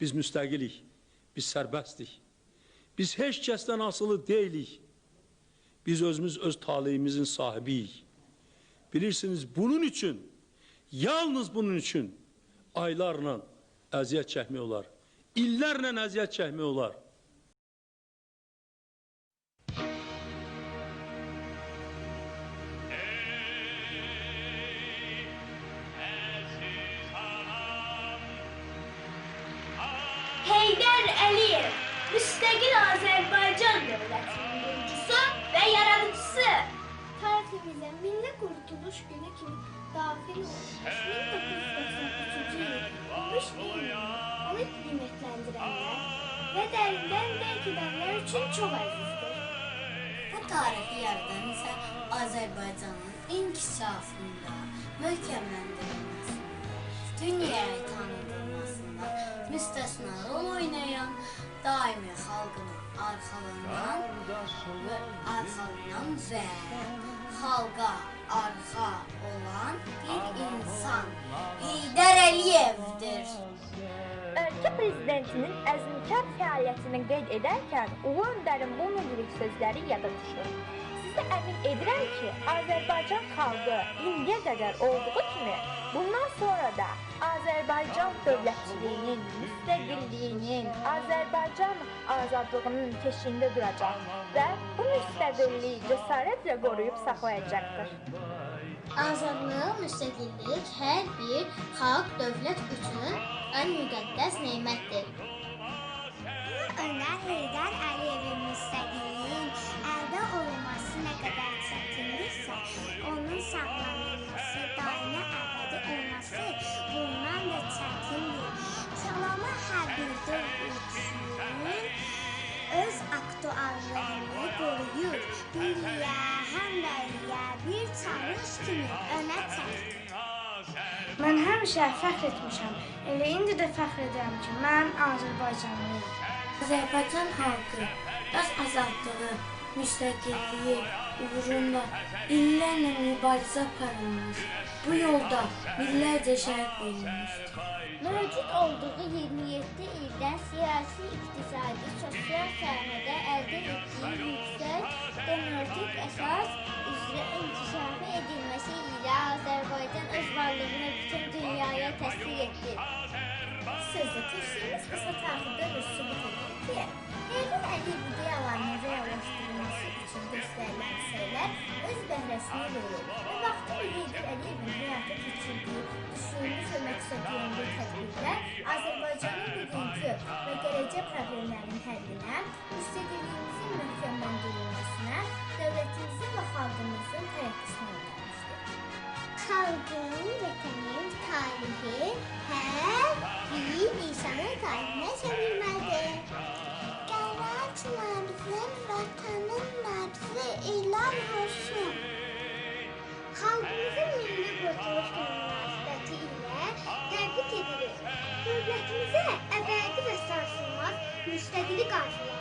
Biz müstəqilik, biz sərbəstdik. Biz heç kəsdən asılı deyilik. Biz özümüz öz taleyimizin sahibiyik. Bilirsiniz bunun üçün, yalnız bunun üçün aylarla əziyyət çəkmək olar. İllərlə əziyyət çəkmək olar. Heydər Əliyev, müstəqil Azərbaycan dövlətinin qurucusu və yaradıcısı. Tariximizə Milli Qurtuluş Günü kimi daxil olmuş 1993-cü il 15 iyunu onu qiymətləndirənlər və dərindən dərk edənlər üçün çox əzizdir. Bu tarixi yerdən isə Azərbaycanın inkişafında, möhkəmləndirilməsində, dünyaya tanıdılmasında müstəsna rol oynayan, daimi xalqının arxalığından və arxalığından və xalqa arxa olan bir insan Heydər Əliyevdir. Ölkə prezidentinin əzmkar fəaliyyətini qeyd edərkən Ulu Öndərin bu müdrik sözləri yada düşür. Sizə əmin edirəm ki, Azərbaycan xalqı indiyə qədər olduğu kimi bundan sonra da Azərbaycan dövlətçiliyinin, müstəqilliyinin, Azərbaycan azadlığının keşiyində duracaq və bu müstəqilliyi cəsarətlə qoruyub saxlayacaqdır. Azadlıq, müstəqillik hər bir xalq, dövlət üçün ən müqəddəs nemətdir. Sağlanılması, daimi əbədi olması bundan da çətindir. Kəlamı hər bir üçün öz aktuallığını qoruyur. Biliyə, həm bəliyə bir çalış kimi önə çəkir. Mən həmişə fəxr etmişəm. Elə indi də fəxr edirəm ki, mən Azərbaycanlıyam. Azərbaycan xalqı öz azadlığı, müstakilliği uğrunda illerle mübarize parılmış. Bu yolda millerce şehit verilmiştir. Mevcut olduğu 27 ilden siyasi, iktisadi, sosyal sahada elde ettiği yüksek demokratik esas üzere inkişafı edilmesi ile Azerbaycan öz varlığını bütün dünyaya teslim etti. Sözü geçtiğimiz kısa tarihte Rus'u bitirdi ki, Heyvan Ali Budiyala üçün göstərilən səylər öz bəhrəsini verir və vaxtilə Heydər Əliyevin həyata keçirdiyi düşünülmüş və məqsədyönlü tədbirlər Azərbaycanın bugünkü və gələcək problemlərinin həllinə, müstəqilliyimizin möhkəmləndirilməsinə, dövlətimizin və xalqımızın tərəqqisinə öyrənmişdir. Xalqın, vətənin tarihi bize ebedi ve sarsılmaz müştedili karşılar.